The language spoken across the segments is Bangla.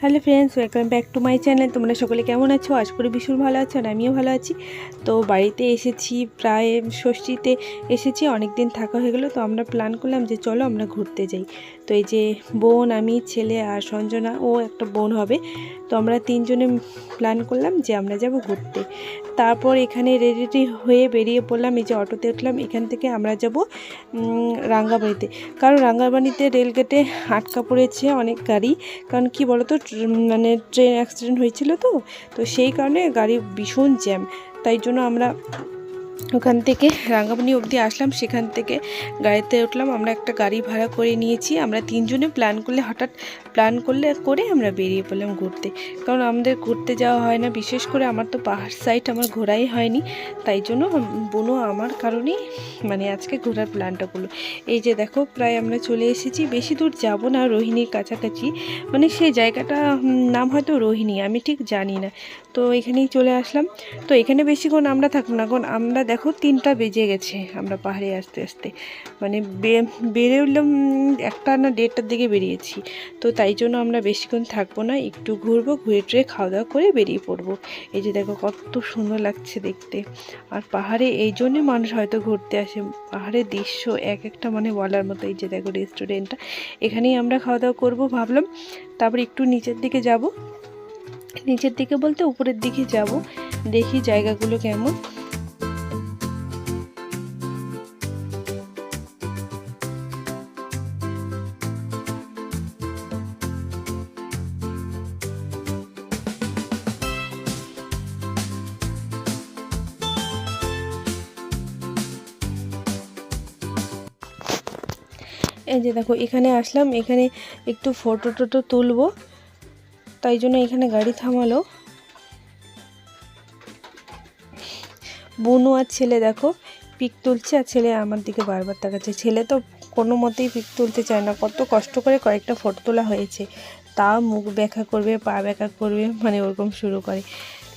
Hello friends welcome back to my channel তোমরা সকলে কেমন আছো? আজ করে ভীষণ ভালো আছো আর আমিও ভালো আছি। তো বাড়িতে এসেছি, প্রায় ষষ্ঠীতে এসেছি অনেক দিন থাকা হয়ে গেলো। তো আমরা প্ল্যান করলাম যে চলো আমরা ঘুরতে যাই। তো এই যে বোন, আমি, ছেলে আর সঞ্জনা, ও একটা বোন হবে। তো আমরা তিনজনে প্ল্যান করলাম যে আমরা যাব ঘুরতে। তারপর এখানে রেডি হয়ে বেরিয়ে পড়লাম, এই যে অটোতে উঠলাম। এখান থেকে আমরা যাব রাঙ্গাবাড়িতে কারণ রাঙ্গাবাড়িতে রেলগেটে আটকা পড়েছে অনেক গাড়ি। কারণ কি বলতো মানে ট্রেন অ্যাক্সিডেন্ট হয়েছিল তো। তো সেই কারণে গাড়ি ভীষণ জ্যাম তাই জন্য আমরা ওখান থেকে রাঙ্গাপানি অবধি আসলাম। সেখান থেকে গাড়িতে উঠলাম। আমরা একটা গাড়ি ভাড়া করে নিয়েছি। আমরা তিনজনে প্ল্যান করলে, হঠাৎ প্ল্যান করলে করে আমরা বেরিয়ে পড়লাম ঘুরতে। কারণ আমাদের ঘুরতে যাওয়া হয় না। বিশেষ করে আমার তো পাহাড় সাইড আমার ঘোরাই হয়নি। তাই জন্য বোনও আমার কারণেই মানে আজকে ঘোরার প্ল্যানটা করল। এই যে দেখো, প্রায় আমরা চলে এসেছি। বেশি দূর যাব না, রোহিণীর কাছাকাছি। মানে সেই জায়গাটা নাম হয়তো রোহিণী, আমি ঠিক জানি না। তো এখানেই চলে আসলাম। তো এখানে বেশিক্ষণ আমরা থাকব না। কারণ আমরা দেখো তিনটা বেজে গেছে আমরা পাহাড়ে আসতে আসতে। মানে বেড়ে উঠলাম, একটা না দেড়টার দিকে বেরিয়েছি। তো তাই জন্য আমরা বেশিক্ষণ থাকব না, একটু ঘুরবো, ঘুরে টুরে খাওয়া দাওয়া করে বেরিয়ে পড়ব। এই যে দেখো কত সুন্দর লাগছে দেখতে। আর পাহাড়ে এই জন্যে মানুষ হয়তো ঘুরতে আসে। পাহাড়ের দৃশ্য এক একটা মানে বলার মতো। এই যে দেখো রেস্টুরেন্টটা এখানেই আমরা খাওয়া দাওয়া করব ভাবলাম। তারপর একটু নিচের দিকে যাব। নিচের দিকে বলতে উপরের দিকে যাব। দেখি জায়গাগুলো কেমন। এই যে দেখো, এখানে আসলাম, এখানে একটু ফটো টটো তুলবো, তাই জন্য এখানে গাড়ি থামালো। বোনু আর ছেলে দেখো, পিক তুলছে আর ছেলে আমার দিকে বারবার তাকাচ্ছে। ছেলে তো কোনো মতেই পিক তুলতে চায় না, কত কষ্ট করে কয়েকটা ফটো তোলা হয়েছে। তা মুখ ব্যাখ্যা করবে, পা ব্যাখ্যা করবে মানে ওরকম শুরু করে।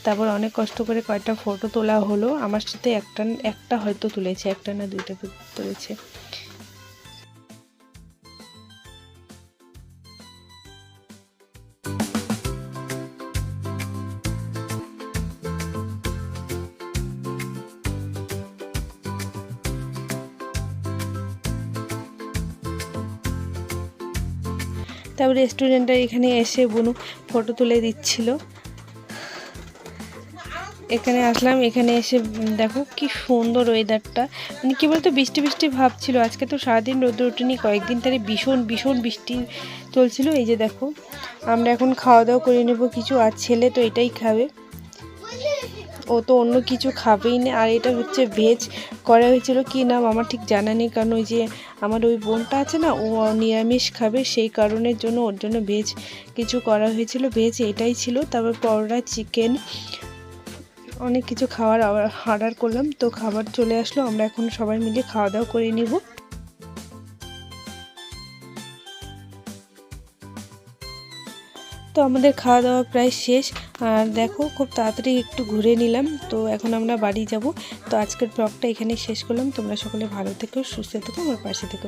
তারপর অনেক কষ্ট করে কয়েকটা ফটো তোলা হলো। আমার সাথে একটা একটা হয়তো তুলেছে, একটা না দুইটা তুলেছে। তারপর স্টুডেন্টরা এখানে এসে বনু ফটো তুলে দিচ্ছিল। এখানে আসলাম, এখানে এসে দেখো কি সুন্দর ওয়েদারটা মানে কী বলতো, বৃষ্টি বৃষ্টি ভাব ছিল। আজকে তো সারাদিন রোদ্র উঠেনি কয়েকদিন তারে ভীষণ ভীষণ বৃষ্টি চলছিল। এই যে দেখো, আমরা এখন খাওয়া দাওয়া করে নেব কিছু, আর ছেলে তো এটাই খাবে। ও তো অন্য কিছু খাবেই না। আর এটা হচ্ছে ভেজ করা হয়েছিল কি নাম আমার ঠিক জানা নেই, কারণ ওই যে আমার ওই বোনটা আছে না, ও নিরামিষ খাবে, সেই কারণের জন্য ওর জন্য ভেজ কিছু করা হয়েছিল। ভেজ এটাই ছিল, তারপর পরোটা চিকেন অনেক কিছু খাবার অর্ডার করলাম। তো খাবার চলে আসলো, আমরা এখন সবাই মিলে খাওয়া দাওয়া করে নিব। তো আমাদের খাওয়া দাওয়া প্রায় শেষ। আর দেখো, খুব তাড়াতাড়ি একটু ঘুরে নিলাম। তো এখন আমরা বাড়ি যাব। তো আজকের ব্লগটা এখানেই শেষ করলাম। তোমরা সকলে ভালো থেকো, সুস্থ থেকো, আমার পাশে থেকো।